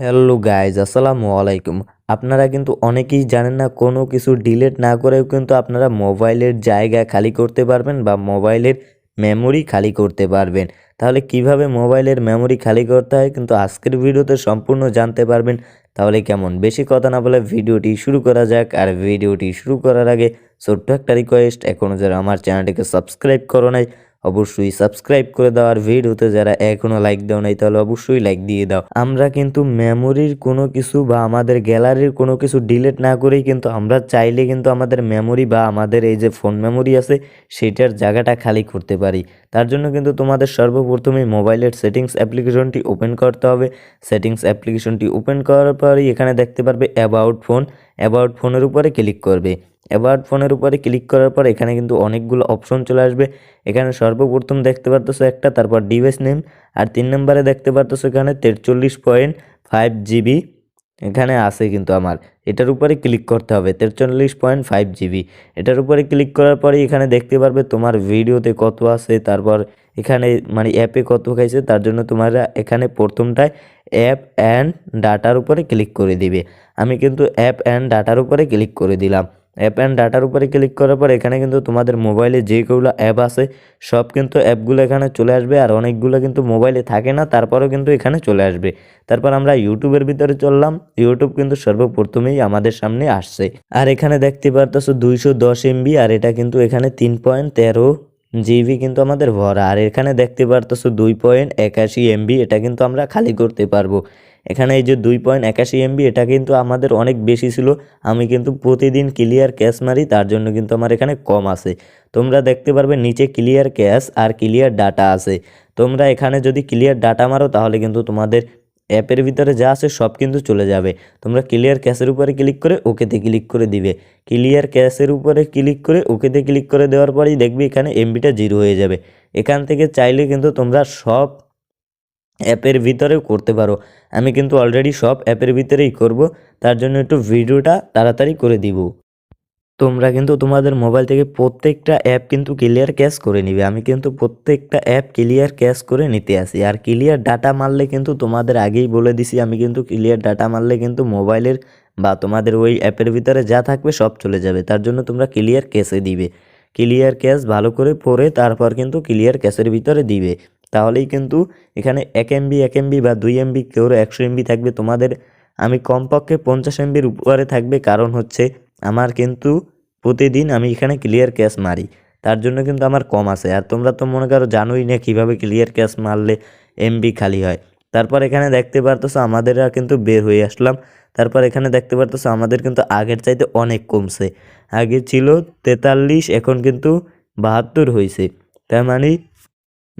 Hello guys আসসালামু আলাইকুম। আপনারা কিন্তু অনেকেই জানেন না, কোনো কিছু ডিলিট না করেও কিন্তু আপনারা মোবাইলের জায়গা খালি করতে পারবেন বা মোবাইলের মেমোরি খালি করতে পারবেন। তাহলে কীভাবে মোবাইলের মেমোরি খালি করতে হয় কিন্তু আজকের ভিডিওতে সম্পূর্ণ জানতে পারবেন। তাহলে কেমন? বেশি কথা না বলে ভিডিওটি শুরু করা যাক। আর ভিডিওটি শুরু করার আগে ছোট্ট একটা রিকোয়েস্ট এখনও যারা আমার চ্যানেলটিকে সাবস্ক্রাইব করো নাই অবশ্যই সাবস্ক্রাইব করে দাও। আর ভিডিওতে যারা এখনও লাইক দাও নাই, তাহলে অবশ্যই লাইক দিয়ে দাও। আমরা কিন্তু মেমোরির কোনো কিছু বা আমাদের গ্যালারির কোনো কিছু ডিলিট না করেই কিন্তু আমরা চাইলে কিন্তু আমাদের মেমোরি বা আমাদের এই যে ফোন মেমোরি আছে, সেটার জায়গাটা খালি করতে পারি। তার জন্য কিন্তু তোমাদের সর্বপ্রথমে মোবাইলের সেটিংস অ্যাপ্লিকেশনটি ওপেন করতে হবে। সেটিংস অ্যাপ্লিকেশনটি ওপেন করার পরেই এখানে দেখতে পারবে অ্যাবাউট ফোন অ্যাবাউট ফোনের উপরে ক্লিক করবে। অ্যাবাউট ফোনের উপরে ক্লিক করার পর এখানে কিন্তু অনেকগুলো অপশন চলে আসবে। এখানে সর্বপ্রথম দেখতে পারতেছো একটা, তারপর ডিভাইস নেম, আর তিন নম্বরে দেখতে পারতেছো এখানে তেরচল্লিশ পয়েন্ট ফাইভ জিবি। এখানে আছে কিন্তু আমার, এটার উপরে ক্লিক করতে হবে, তেরচল্লিশ পয়েন্ট ফাইভ জিবি। এটার উপরে ক্লিক করার পরে এখানে দেখতে পারবে তোমার ভিডিওতে কত আছে, তারপর এখানে মানে অ্যাপে কত খাইছে, তার জন্য তোমরা এখানে প্রথমটায় অ্যাপ অ্যান্ড ডাটার উপরে ক্লিক করে দিবে। আমি কিন্তু অ্যাপ অ্যান্ড ডাটার উপরে ক্লিক করে দিলাম। অ্যাপ অ্যান্ড ডাটার উপরে ক্লিক করার পর এখানে কিন্তু তোমাদের মোবাইলে যে যেগুলো অ্যাপ আছে, সব কিন্তু অ্যাপগুলো এখানে চলে আসবে আর অনেকগুলো কিন্তু মোবাইলে থাকে না, তারপরেও কিন্তু এখানে চলে আসবে। তারপর আমরা ইউটিউবের ভিতরে চললাম ইউটিউব কিন্তু সর্বপ্রথমেই আমাদের সামনে আসছে। আর এখানে দেখতে পারতেছো দুইশো দশ এমবি আর এটা কিন্তু এখানে তিন পয়েন্ট তেরো জিবি কিন্তু আমাদের ভরা। আর এখানে দেখতে পারতেছো দুই পয়েন্ট একাশি এমবি এটা কিন্তু আমরা খালি করতে পারব। এখানে এই যে দুই পয়েন্ট একাশি এমবি এটা কিন্তু আমাদের অনেক বেশি ছিল। আমি কিন্তু প্রতিদিন ক্লিয়ার ক্যাশ মারি, তার জন্য কিন্তু আমার এখানে কম আছে। তোমরা দেখতে পারবে নিচে ক্লিয়ার ক্যাশ আর ক্লিয়ার ডাটা আছে। তোমরা এখানে যদি ক্লিয়ার ডাটা মারো, তাহলে কিন্তু তোমাদের অ্যাপের ভিতরে যা আছে সব কিন্তু চলে যাবে। তোমরা ক্লিয়ার ক্যাশের উপরে ক্লিক করে ওকেতে ক্লিক করে দিবে। ক্লিয়ার ক্যাশের উপরে ক্লিক করে ওকেতে ক্লিক করে দেওয়ার পরেই দেখবে এখানে এমবিটা জিরো হয়ে যাবে। এখান থেকে চাইলে কিন্তু তোমরা সব অ্যাপের ভিতরেও করতে পারো। আমি কিন্তু অলরেডি সব অ্যাপের ভিতরেই করব। তার জন্য একটু ভিডিওটা তাড়াতাড়ি করে দিব। তোমরা কিন্তু তোমাদের মোবাইল থেকে প্রত্যেকটা অ্যাপ কিন্তু ক্লিয়ার ক্যাশ করে নিবে। আমি কিন্তু প্রত্যেকটা অ্যাপ ক্লিয়ার ক্যাশ করে নিতে আসি। আর ক্লিয়ার ডাটা মারলে কিন্তু তোমাদের আগেই বলে দিছি, আমি কিন্তু ক্লিয়ার ডাটা মারলে কিন্তু মোবাইলের বা তোমাদের ওই অ্যাপের ভিতরে যা থাকবে সব চলে যাবে। তার জন্য তোমরা ক্লিয়ার ক্যাশে দিবে। ক্লিয়ার ক্যাশ ভালো করে পরে তারপর কিন্তু ক্লিয়ার ক্যাশের ভিতরে দিবে। তাহলেই কিন্তু এখানে এক এমবি এক এমবি বা দুই এমবি কেউ একশো এমবি থাকবে তোমাদের। আমি কমপক্ষে পঞ্চাশ এমবির উপরে থাকবে, কারণ হচ্ছে আমার কিন্তু প্রতিদিন আমি এখানে ক্লিয়ার ক্যাশ মারি। তার জন্য কিন্তু আমার কম আছে। আর তোমরা তো মনে করো জানোই না কীভাবে ক্লিয়ার ক্যাশ মারলে এমবি খালি হয়। তারপর এখানে দেখতে পারতেছো আমাদের কিন্তু বের হয়ে আসলাম। তারপর এখানে দেখতে পারতেছো আমাদের কিন্তু আগের চাইতে অনেক কমছে। আগে ছিল তেতাল্লিশ, এখন কিন্তু বাহাত্তর হয়েছে তার মানে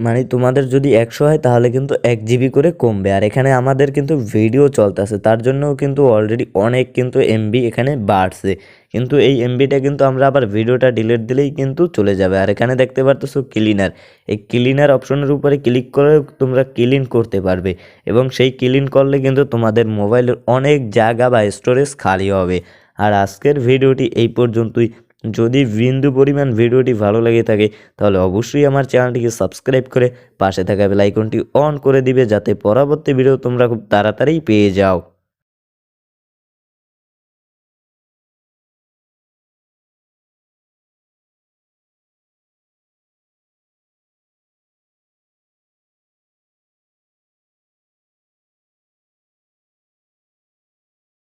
মানে তোমাদের যদি একশো হয়, তাহলে কিন্তু এক জিবি করে কমবে। আর এখানে আমাদের কিন্তু ভিডিও চলতেছে, তার জন্যও কিন্তু অলরেডি অনেক কিন্তু এমবি এখানে বাড়ছে। কিন্তু এই এমবিটা কিন্তু আমরা আবার ভিডিওটা ডিলিট দিলেই কিন্তু চলে যাবে। আর এখানে দেখতে পারতেছো ক্লিনার এই ক্লিনার অপশনের উপরে ক্লিক করে তোমরা ক্লিন করতে পারবে। এবং সেই ক্লিন করলে কিন্তু তোমাদের মোবাইলের অনেক জায়গা বা স্টোরেজ খালি হবে। আর আজকের ভিডিওটি এই পর্যন্তই। যদি বিন্দু পরিমাণ ভিডিওটি ভালো লাগে থাকে, তাহলে অবশ্যই আমার চ্যানেলটিকে সাবস্ক্রাইব করে পাশে থাকা বেলাইকনটি অন করে দিবে যাতে পরবর্তী ভিডিও তোমরা খুব তাড়াতাড়ি পেয়ে যাও।